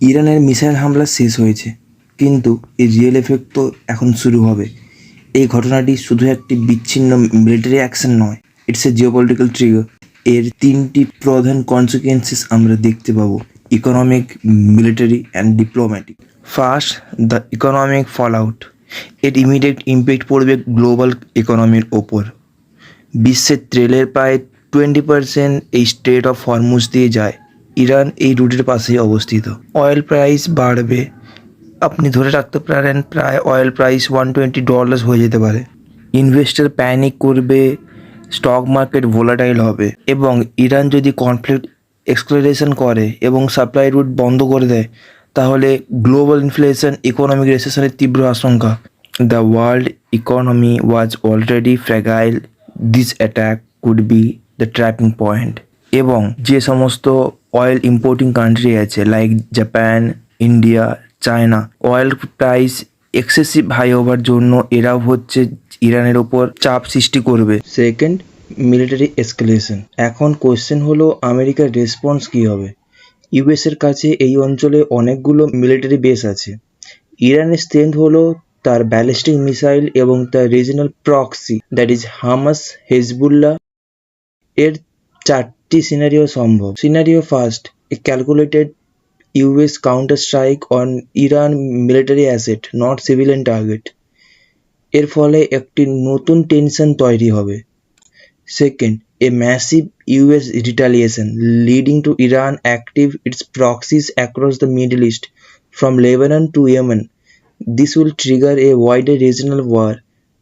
ইরানের মিসাইল হামলা শেষ হয়েছে, কিন্তু এর রিয়েল এফেক্ট তো এখন শুরু হবে। এই ঘটনাটি শুধু একটি বিচ্ছিন্ন মিলিটারি অ্যাকশন নয় ইটস এ জিওপলিটিক্যাল ট্রিগার এর তিনটি প্রধান কনসিকুয়েন্সেস আমরা দেখতে পাবো economic military and diplomatic first the economic fallout এর ইমিডিয়েট ইম্প্যাক্ট পড়বে গ্লোবাল ইকোনমির ওপর। বিশ্বের তেলের প্রায় টোয়েন্টি পার্সেন্ট এই স্টেট অফ হরমুজ দিয়ে যায়। ইরান এই রুটের পাশেই অবস্থিত। অয়েল প্রাইস বাড়বে। আপনি ধরে রাখতে পারেন প্রায় oil price one twenty dollars হয়ে যেতে পারে। ইনভেস্টর প্যানিক করবে, স্টক মার্কেট ভোলাটাইল হবে এবং ইরান যদি কনফ্লিক্ট এক্সপ্লোরেশন করে এবং সাপ্লাই রুট বন্ধ করে দেয়, তাহলে গ্লোবাল ইনফ্লেশন, ইকোনমিক রেসেশনের তীব্র আশঙ্কা। The world economy was already fragile, this attack could be the tipping point. এবং যে সমস্ত অয়েল ইম্পোর্টিং কান্ট্রি আছে like Japan India China oil price excessive high হওয়ার জন্য এরাও হচ্ছে ইরানের ওপর চাপ সৃষ্টি করবে। সেকেন্ড মিলিটারি এসকেলেশন এখন কোয়েশ্চেন হলো, আমেরিকার রেসপন্স কী হবে? ইউএসের কাছে এই অঞ্চলে অনেকগুলো মিলিটারি বেস আছে। ইরানের স্ট্রেংথ হলো তার ব্যালিস্টিক মিসাইল এবং তার regional proxy that is Hamas Hezbollah এর চারটি সিনারিও সম্ভব। Scenario first a calculated US counter strike on Iran military asset not civilian target এর ফলে একটি নতুন টেনশন তৈরি হবে। Second a massive US retaliation leading to Iran active its proxies across the middle east from Lebanon to Yemen This will trigger a wider regional war,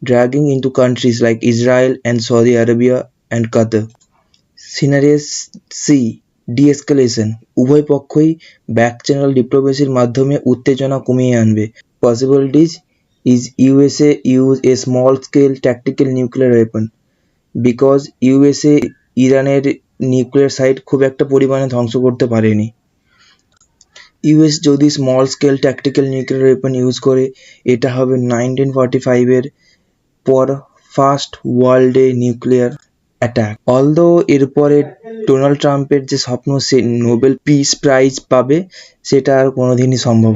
dragging into countries like Israel and Saudi Arabia and Qatar. Scenario C de-escalation উভয় পক্ষই back channel ডিপ্লোমেসির মাধ্যমে উত্তেজনা কমিয়ে আনবে। Possibilities is USA use a small scale tactical nuclear weapon. Because USA ইরানের nuclear site খুব একটা পরিমাণে ধ্বংস করতে পারেনি। ইউএস যদি small scale tactical nuclear weapon use করে, এটা হবে নাইনটিন ফর্টি ফাইভের পর ফার্স্ট ওয়ার্ল্ডে নিউক্লিয়ার। অ্যাটাক অলদো এরপরে ডোনাল্ড ট্রাম্পের যে স্বপ্ন, সে নোবেল পিস প্রাইজ পাবে, সেটা আর কোনোদিনই সম্ভব